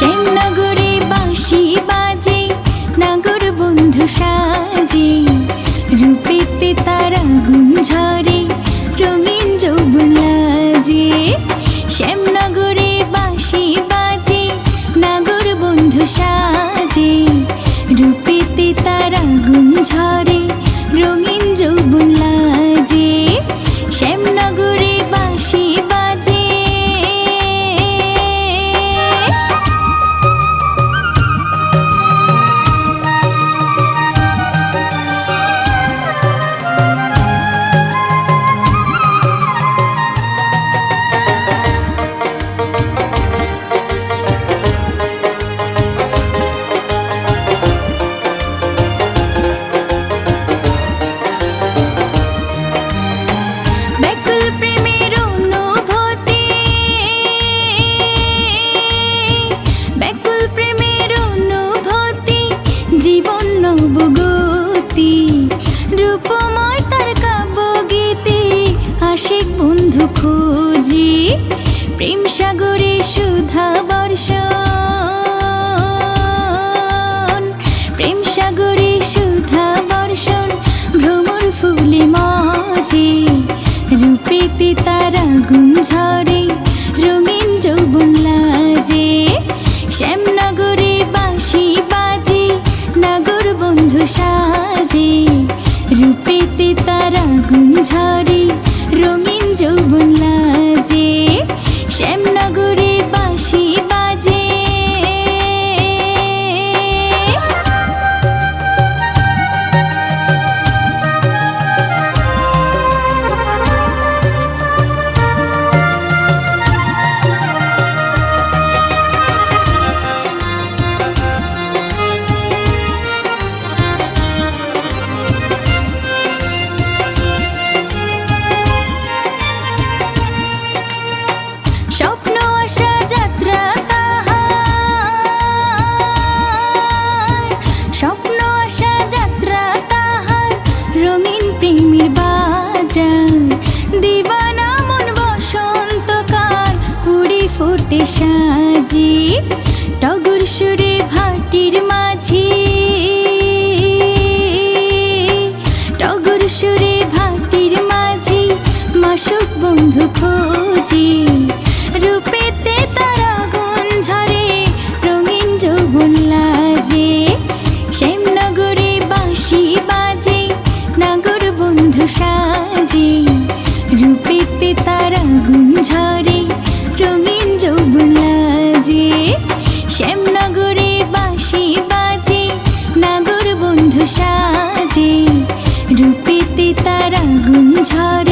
শ্যামনগরে বাঁশি বাজে, নাগর বন্ধু সাজে। রূপেতে তারা গুণ ঝরে, রঙিন যৌবন লাজে। শ্যামনগরে বাঁশি বাজে, নাগর বন্ধু সাজে। রূপেতে তারা গুণ ঝরে, রঙিন প্রেমের ব্যাকুল প্রেমের জীবন তার বন্ধু খুঁজি। প্রেম সাগরে শুধু গুঞ্ঝরে রঙিন যৌবন লাজে শ্যামনগরে বাঁশি বাজে, নাগর বন্ধু সাজে। রূপেতে তারা গুঞ্ঝরে রঙিন যৌবন লাজে ফুটে সাজি টগর সুরে ভাটির মাঝি। টগর সুরে ভাটির মাঝি, মাসুক বন্ধু খোঁজি। রূপেতে তারা গুণ ঝরে, রঙিন যৌবন লাজে। শ্যামনগরে বাঁশি বাজে, নাগর বন্ধু সাজে। রূপেতে তারা গুণ ঝরে 恰。